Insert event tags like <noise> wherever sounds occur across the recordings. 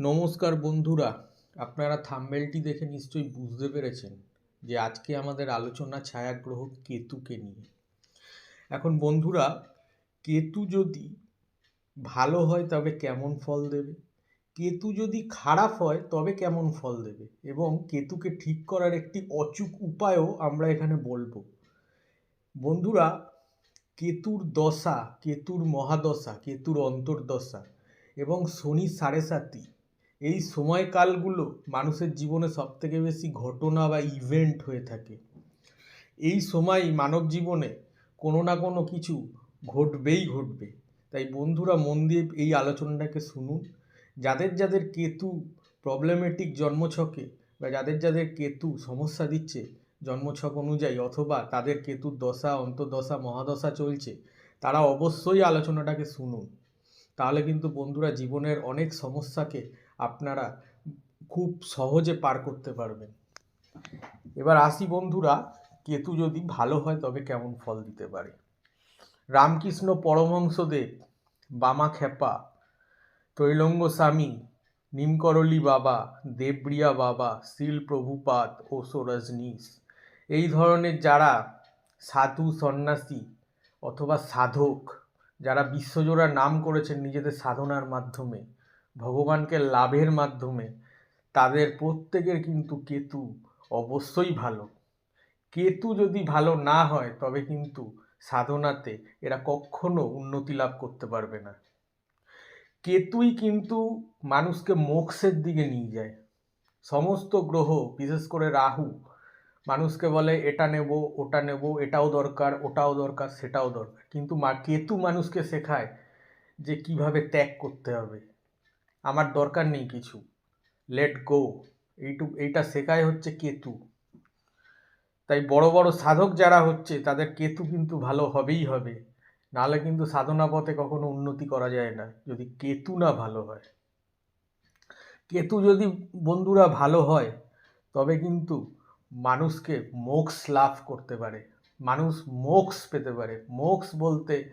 নমস্কার বন্ধুরা, আপনারা থাম্বেলটি দেখে নিশ্চয়ই বুঝতে পেরেছেন যে আজকে আমাদের আলোচনা ছায়াগ্রহ কেতুকে নিয়ে। এখন বন্ধুরা, কেতু যদি ভালো হয় তবে কেমন ফল দেবে? কেতু যদি খারাপ হয় তবে কেমন ফল দেবে? এবং কেতুকে ঠিক করার একটি অচুক উপায়ও আমরা এখানে বলব। বন্ধুরা, কেতুর দশা, কেতুর মহাদশা, কেতুর অন্তর্দশা এবং শনি সাড়ে সাতি এই সময়কালগুলো মানুষের জীবনে সবথেকে বেশি ঘটনা বা ইভেন্ট হয়ে থাকে। এই সময় মানব জীবনে কোনো না কোনো কিছু ঘটবেই ঘটবে। তাই বন্ধুরা, মন দিয়ে এই আলোচনাটাকে শুনুন। যাদের যাদের কেতু প্রবলেমেটিক জন্মছকে বা যাদের যাদের কেতু সমস্যা দিচ্ছে জন্মছক অনুযায়ী অথবা তাদের কেতুর দশা, অন্তর্দশা, মহাদশা চলছে, তারা অবশ্যই আলোচনাটাকে শুনুন। তাহলে কিন্তু বন্ধুরা, জীবনের অনেক সমস্যাকে আপনারা খুব সহজে পার করতে পারবেন। এবার আসি বন্ধুরা, কেতু যদি ভালো হয় তবে কেমন ফল দিতে পারে? রামকৃষ্ণ পরমহংসদেব বামা খেপা ত্রৈলঙ্গ স্বামী নিমকরলি বাবা, দেবপ্রিয়া বাবা শিল প্রভুপাদ ওশো রজনীশ এই ধরনের যারা সাধু, সন্ন্যাসী অথবা সাধক, যারা বিশ্বজোড়া নাম করেছেন নিজেদের সাধনার মাধ্যমে ভগবানকে লাভের মাধ্যমে তাদের প্রত্যেকের কিন্তু কেতু অবশ্যই ভালো। কেতু যদি ভালো না হয়, তবে কিন্তু সাধনাতে এরা কখনো উন্নতি লাভ করতে পারবে না। কেতুই কিন্তু মানুষকে মোক্ষের দিকে নিয়ে যায়। সমস্ত গ্রহ, বিশেষ করে রাহু, মানুষকে বলে এটা নেব, ওটা নেব, এটাও দরকার, ওটাও দরকার, সেটাও দরকার। কিন্তু মা, কেতু মানুষকে শেখায় যে কীভাবে ত্যাগ করতে হবে। আমার দরকার নেই কিছু। লেট গো এইটুক এইটা শেখায় হচ্ছে কেতু। তাই বড় বড় সাধক যারা হচ্ছে, তাদের কেতু কিন্তু ভালো হবেই হবে। নাহলে কিন্তু সাধনা পথে কখনো উন্নতি করা যায় না, যদি কেতু না ভালো হয়। কেতু যদি বন্ধুরা ভালো হয়, তবে কিন্তু মানুষকে মোক্ষ লাভ করতে পারে। মানুষ মোক্ষ পেতে পারে। মোক্ষ বলতে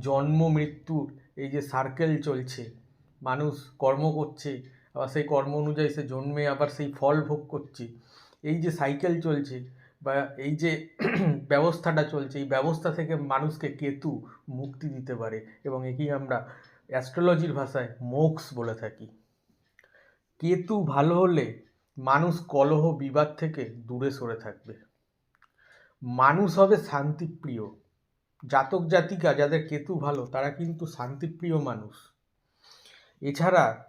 জন্ম, মৃত্যুর এই যে সার্কেল চলছে মানুষ কর্ম করছে, আবার সেই কর্ম অনুযায়ী সে জন্মে আবার সেই ফল ভোগ করছে। এই যে সাইকেল চলছে বা এই যে <clears throat> ব্যবস্থাটা চলছে, এই ব্যবস্থা থেকে মানুষকে কেতু মুক্তি দিতে পারে এবং একেই আমরা অ্যাস্ট্রোলজির ভাষায় মোক্স বলে থাকি। কেতু ভালো হলে মানুষ কলহ বিবাদ থেকে দূরে সরে থাকবে। মানুষ হবে শান্তিপ্রিয়। জাতক জাতিকা যাদের কেতু ভালো, তারা কিন্তু শান্তিপ্রিয় মানুষ। এছাড়া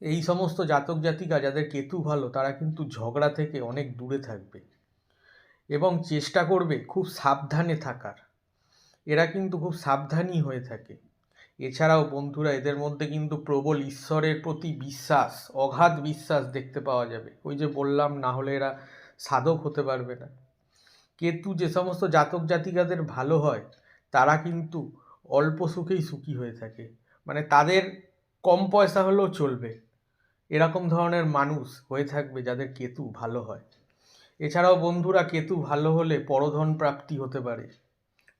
এই সমস্ত জাতক জাতিকা যাদের কেতু ভালো, তারা কিন্তু ঝগড়া থেকে অনেক দূরে থাকবে এবং চেষ্টা করবে খুব সাবধানে থাকার। এরা কিন্তু খুব সাবধানী হয়ে থাকে। এছাড়াও বন্ধুরা, এদের মধ্যে কিন্তু প্রবল ঈশ্বরের প্রতি বিশ্বাস, অগাধ বিশ্বাস দেখতে পাওয়া যাবে। ওই যে বললাম, না হলে এরা সাধক হতে পারবে না। কেতু যে সমস্ত জাতক জাতিকাদের ভালো হয়, তারা কিন্তু অল্প সুখেই সুখী হয়ে থাকে। মানে তাদের কম পয়সা হলেও চলবে। এরকম ধরনের মানুষ হয়ে থাকবে যাদের কেতু ভালো হয়। এছাড়াও বন্ধুরা, কেতু ভালো হলে পরধন প্রাপ্তি হতে পারে।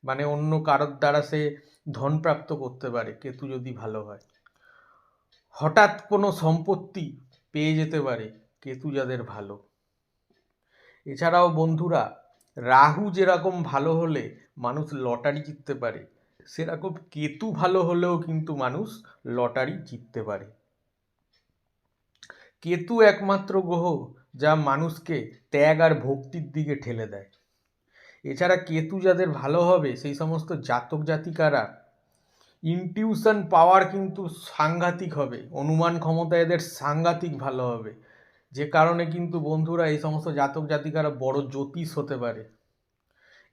মানে অন্য কারোর দ্বারা সে ধন প্রাপ্ত করতে পারে, কেতু যদি ভালো হয়। হঠাৎ কোনো সম্পত্তি পেয়ে যেতে পারে, কেতু যাদের ভালো। এছাড়াও বন্ধুরা, রাহু যেরকম ভালো হলে মানুষ লটারি জিততে পারে। সেরকম কেতু ভালো হলেও কিন্তু মানুষ লটারি জিততে পারে। কেতু একমাত্র গ্রহ যা মানুষকে ত্যাগ আর ভক্তির দিকে ঠেলে দেয়। এছাড়া কেতু যাদের ভালো হবে, সেই সমস্ত জাতক জাতিকারা ইনটিউশন পাওয়ার কিন্তু সাংঘাতিক হবে। অনুমান ক্ষমতা এদের সাংঘাতিক ভালো হবে। যে কারণে কিন্তু বন্ধুরা এই সমস্ত জাতক জাতিকারা বড় জ্যোতিষ হতে পারে।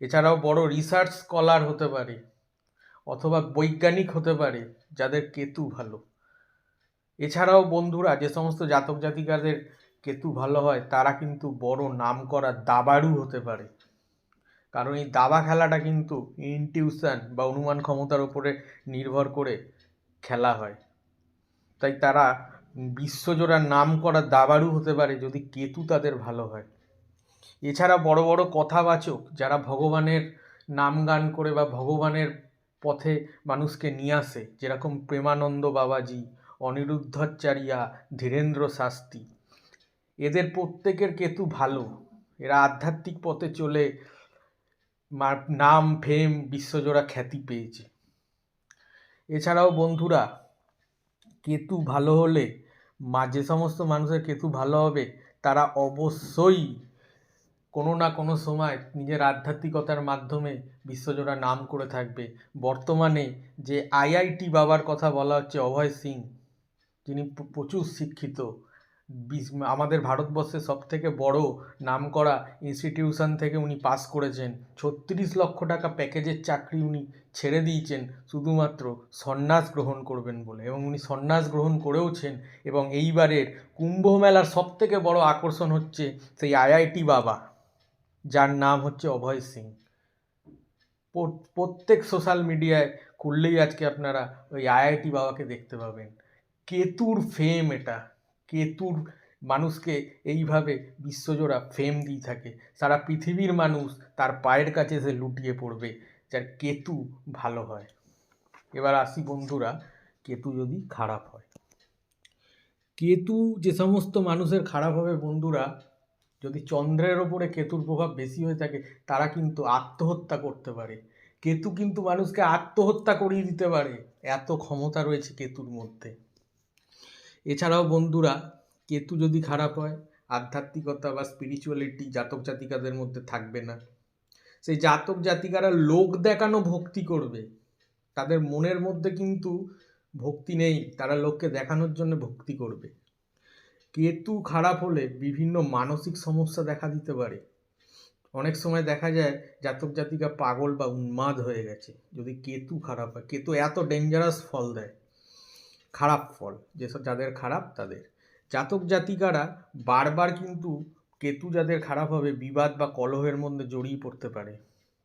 এছাড়াও বড় রিসার্চ স্কলার হতে পারে। অথবা বৈজ্ঞানিক হতে পারে, যাদের কেতু ভালো। এছাড়াও বন্ধুরা, যে সমস্ত জাতক জাতিকাদের কেতু ভালো হয়, তারা কিন্তু বড় নাম করা দাবাড়ু হতে পারে। কারণ এই দাবা খেলাটা কিন্তু ইনটিউশন বা অনুমান ক্ষমতার উপরে নির্ভর করে খেলা হয়। তাই তারা বিশ্বজোড়া নাম করা দাবাড়ু হতে পারে যদি কেতু তাদের ভালো হয়। এছাড়া বড় বড় কথাবাচক, যারা ভগবানের নাম গান করে বা ভগবানের পথে মানুষকে নিয়ে আসে, যেরকম প্রেমানন্দ বাবাজি, অনিরুদ্ধাচারিয়া, ধীরেন্দ্র শাস্ত্রী। এদের প্রত্যেকের কেতু ভালো। এরা আধ্যাত্মিক পথে চলে নাম, ফেম, বিশ্বজোড়া খ্যাতি পেয়েছে। এছাড়াও বন্ধুরা, কেতু ভালো হলে, মা যে সমস্ত মানুষের কেতু ভালো হবে, তারা অবশ্যই কোনো না কোনো সময় নিজের আধ্যাত্মিকতার মাধ্যমে বিশ্বজোড়া নাম করে থাকবে। বর্তমানে যে আইআইটি বাবার কথা বলা হচ্ছে অভয় সিং, যিনি প্রচুর শিক্ষিত। আমাদের ভারতবর্ষের সব থেকে বড় নামকরা ইনস্টিটিউশন থেকে উনি পাস করেছেন। ছত্রিশ লক্ষ টাকা প্যাকেজের চাকরি উনি ছেড়ে দিয়েছেন, শুধুমাত্র সন্ন্যাস গ্রহণ করবেন বলে। এবং উনি সন্ন্যাস গ্রহণ করেওছেন এবং এইবারের কুম্ভ মেলার সব থেকে বড় আকর্ষণ হচ্ছে সেই আইআইটি বাবা। যার নাম হচ্ছে অভয় সিং। প্র- প্রত্যেক সোশ্যাল মিডিয়ায় খুললেই আজকে আপনারা ওই আইআইটি বাবাকে দেখতে পাবেন। কেতুর ফেম এটা। কেতুর মানুষকে এইভাবে বিশ্বজোড়া ফেম দিয়ে থাকে। সারা পৃথিবীর মানুষ তার পায়ের কাছে এসে লুটিয়ে পড়বে যার কেতু ভালো হয়। এবার আসি বন্ধুরা, কেতু যদি খারাপ হয়। কেতু যে সমস্ত মানুষের খারাপ হবে বন্ধুরা যদি চন্দ্রের ওপরে কেতুর প্রভাব বেশি হয়ে থাকে, তারা কিন্তু আত্মহত্যা করতে পারে। কেতু কিন্তু মানুষকে আত্মহত্যা করিয়ে দিতে পারে। এত ক্ষমতা রয়েছে কেতুর মধ্যে। এছাড়াও বন্ধুরা, কেতু যদি খারাপ হয়, আধ্যাত্মিকতা বা স্পিরিচুয়ালিটি জাতক জাতিকাদের মধ্যে থাকবে না। সেই জাতক জাতিকারা লোক দেখানো ভক্তি করবে। তাদের মনের মধ্যে কিন্তু ভক্তি নেই। তারা লোককে দেখানোর জন্য ভক্তি করবে। কেতু খারাপ হলে বিভিন্ন মানসিক সমস্যা দেখা দিতে পারে। অনেক সময় দেখা যায় জাতক জাতিকা পাগল বা উন্মাদ হয়ে গেছে। যদি কেতু খারাপ হয়, কেতু এত ডেঞ্জারাস ফল দেয়, খারাপ ফল যেসব যাদের খারাপ তাদের। জাতক জাতিকারা বারবার কিন্তু কেতু যাদের খারাপ হবে, বিবাদ বা কলহের মধ্যে জড়িয়ে পড়তে পারে।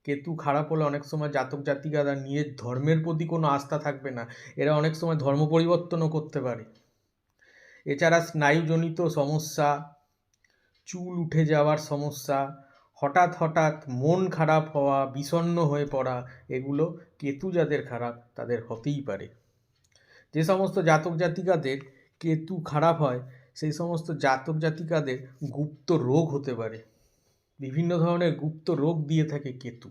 কেতু খারাপ হলে অনেক সময় জাতক জাতিকারা নিজের ধর্মের প্রতি কোনো আস্থা থাকবে না। এরা অনেক সময় ধর্ম পরিবর্তনও করতে পারে। এছাড়া স্নায়ুজনিত সমস্যা, চুল উঠে যাওয়ার সমস্যা, হঠাৎ হঠাৎ মন খারাপ হওয়া, বিষণ্ণ হয়ে পড়া, এগুলো কেতু যাদের খারাপ, তাদের হতেই পারে। যে সমস্ত জাতক জাতিকাদের কেতু খারাপ হয়, সেই সমস্ত জাতক জাতিকাদের গুপ্ত রোগ হতে পারে। বিভিন্ন ধরনের গুপ্ত রোগ দিয়ে থাকে কেতু।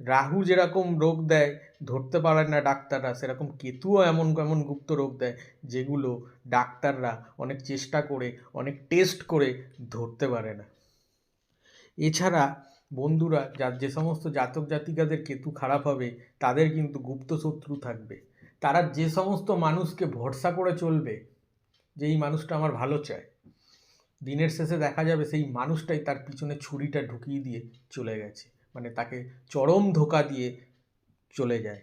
রাহু যেরকম রোগ দেয়, ধরতে পারে না ডাক্তাররা, সেরকম কেতুও এমন এমন গুপ্ত রোগ দেয়, যেগুলো ডাক্তাররা অনেক চেষ্টা করে, অনেক টেস্ট করে ধরতে পারে না। এছাড়া বন্ধুরা যার যে সমস্ত জাতক জাতিকাদের কেতু খারাপ হবে, তাদের কিন্তু গুপ্ত শত্রু থাকবে। তারা যে সমস্ত মানুষকে ভরসা করে চলবে, যে এই মানুষটা আমার ভালো চায়, দিনের শেষে দেখা যাবে সেই মানুষটাই তার পিছনে ছুরিটা ঢুকিয়ে দিয়ে চলে গেছে। মানে তাকে চরম ধোকা দিয়ে চলে যায়।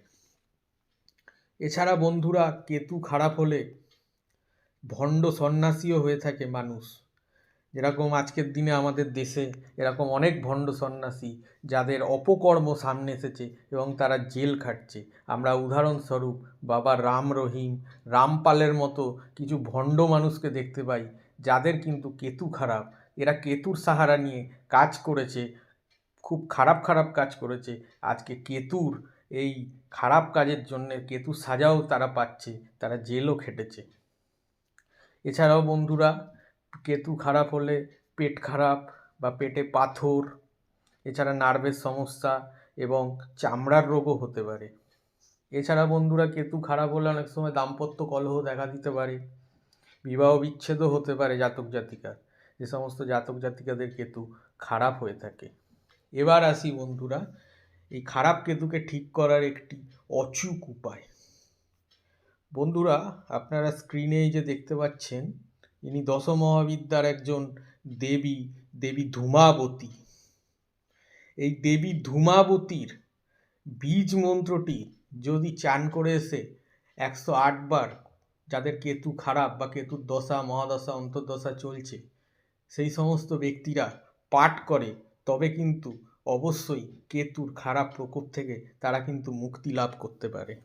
এছাড়া বন্ধুরা, কেতু খারাপ হলে ভণ্ড সন্ন্যাসীও হয়ে থাকে মানুষ। যেরকম আজকের দিনে আমাদের দেশে এরকম অনেক ভণ্ড সন্ন্যাসী যাদের অপকর্ম সামনে এসেছে এবং তারা জেল খাটছে। আমরা উদাহরণস্বরূপ বাবা রাম রহিম, রামপালের মতো কিছু ভণ্ড মানুষকে দেখতে পাই যাদের কিন্তু কেতু খারাপ। এরা কেতুর সাহারা নিয়ে কাজ করেছে খুব খারাপ খারাপ কাজ করেছে। আজকে কেতুর এই খারাপ কাজের জন্য কেতুর সাজাও তারা পাচ্ছে, তারা জেলও খেটেছে। এছাড়াও বন্ধুরা, কেতু খারাপ হলে পেট খারাপ বা পেটে পাথর, এছাড়া নার্ভের সমস্যা এবং চামড়ার রোগও হতে পারে। এছাড়া বন্ধুরা, কেতু খারাপ হলে অনেক সময় দাম্পত্য কলহ দেখা দিতে পারে, বিবাহ বিচ্ছেদও হতে পারে জাতক জাতিকার। যে সমস্ত জাতক জাতিকাদের কেতু খারাপ হয়ে থাকে। এবার আসি বন্ধুরা, এই খারাপ কেতুকে ঠিক করার একটি অচুক উপায়। বন্ধুরা, আপনারা স্ক্রিনে যে দেখতে পাচ্ছেন, ইনি দশ মহাবিদ্যার একজন দেবী দেবী ধূমাবতী। এই দেবী ধূমাবতীর বীজ মন্ত্রটি যদি চান করে এসে একশো আটবার যাদের কেতু খারাপ বা কেতুর দশা, মহাদশা, অন্তর্দশা চলছে, সেই সমস্ত ব্যক্তিরা পাঠ করে তবে কিন্তু অবশ্যই কেতুর খারাপ প্রকোপ থেকে তারা কিন্তু মুক্তি লাভ করতে পারে।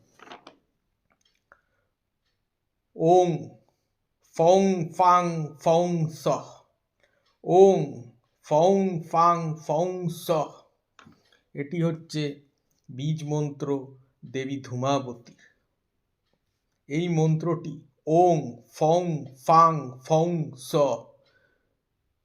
ওং ফং ফাং ফং সহ। ওং ফং ফাং ফং সহ। এটি হচ্ছে বীজ মন্ত্র দেবী ধূমাবতীর। এই মন্ত্রটি ওং ফং ফাং ফং স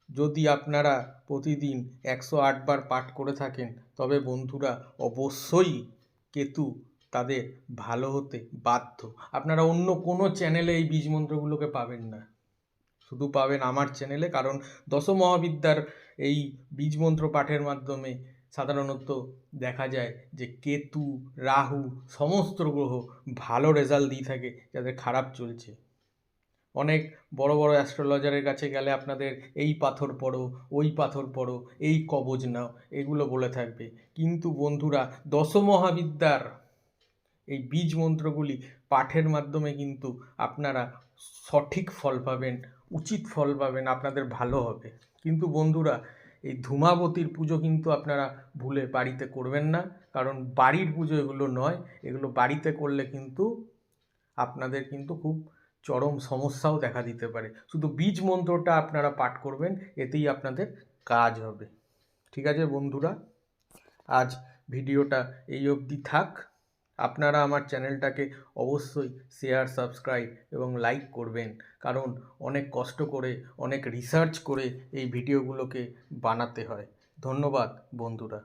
যদি আপনারা প্রতিদিন একশো আটবার পাঠ করে থাকেন, তবে বন্ধুরা অবশ্যই কেতু তাদের ভালো হতে বাধ্য। আপনারা অন্য কোনো চ্যানেলে এই বীজ মন্ত্রগুলোকে পাবেন না। শুধু পাবেন আমার চ্যানেলে কারণ দশ মহাবিদ্যার এই বীজ মন্ত্র পাঠের মাধ্যমে সাধারণত দেখা যায় যে কেতু, রাহু, সমস্ত গ্রহ ভালো রেজাল্ট দিয়ে থাকে, যাদের খারাপ চলছে। অনেক বড় বড় অ্যাস্ট্রোলজারের কাছে গেলে আপনাদের এই পাথর পড়ো, ওই পাথর পড়ো, এই কবজ নাও, এগুলো বলে থাকবে। কিন্তু বন্ধুরা দশ মহাবিদ্যার এই বীজ মন্ত্রগুলি পাঠের মাধ্যমে কিন্তু আপনারা সঠিক ফল পাবেন, উচিত ফল পাবেন, আপনাদের ভালো হবে। কিন্তু বন্ধুরা, এই ধূমাবতীর পুজো কিন্তু আপনারা ভুলে বাড়িতে করবেন না, কারণ বাড়ির পুজো এগুলো নয়, এগুলো বাড়িতে করলে কিন্তু আপনাদের কিন্তু খুব চরম সমস্যাও দেখা দিতে পারে। শুধু বীজ মন্ত্রটা আপনারা পাঠ করবেন, এতেই আপনাদের কাজ হবে। ঠিক আছে বন্ধুরা? আজ ভিডিওটা এই অবধি থাক। আপনারা আমার চ্যানেলটাকে অবশ্যই শেয়ার, সাবস্ক্রাইব এবং লাইক করবেন। কারণ অনেক কষ্ট করে, অনেক রিসার্চ করে এই ভিডিওগুলোকে বানাতে হয়। ধন্যবাদ বন্ধুরা।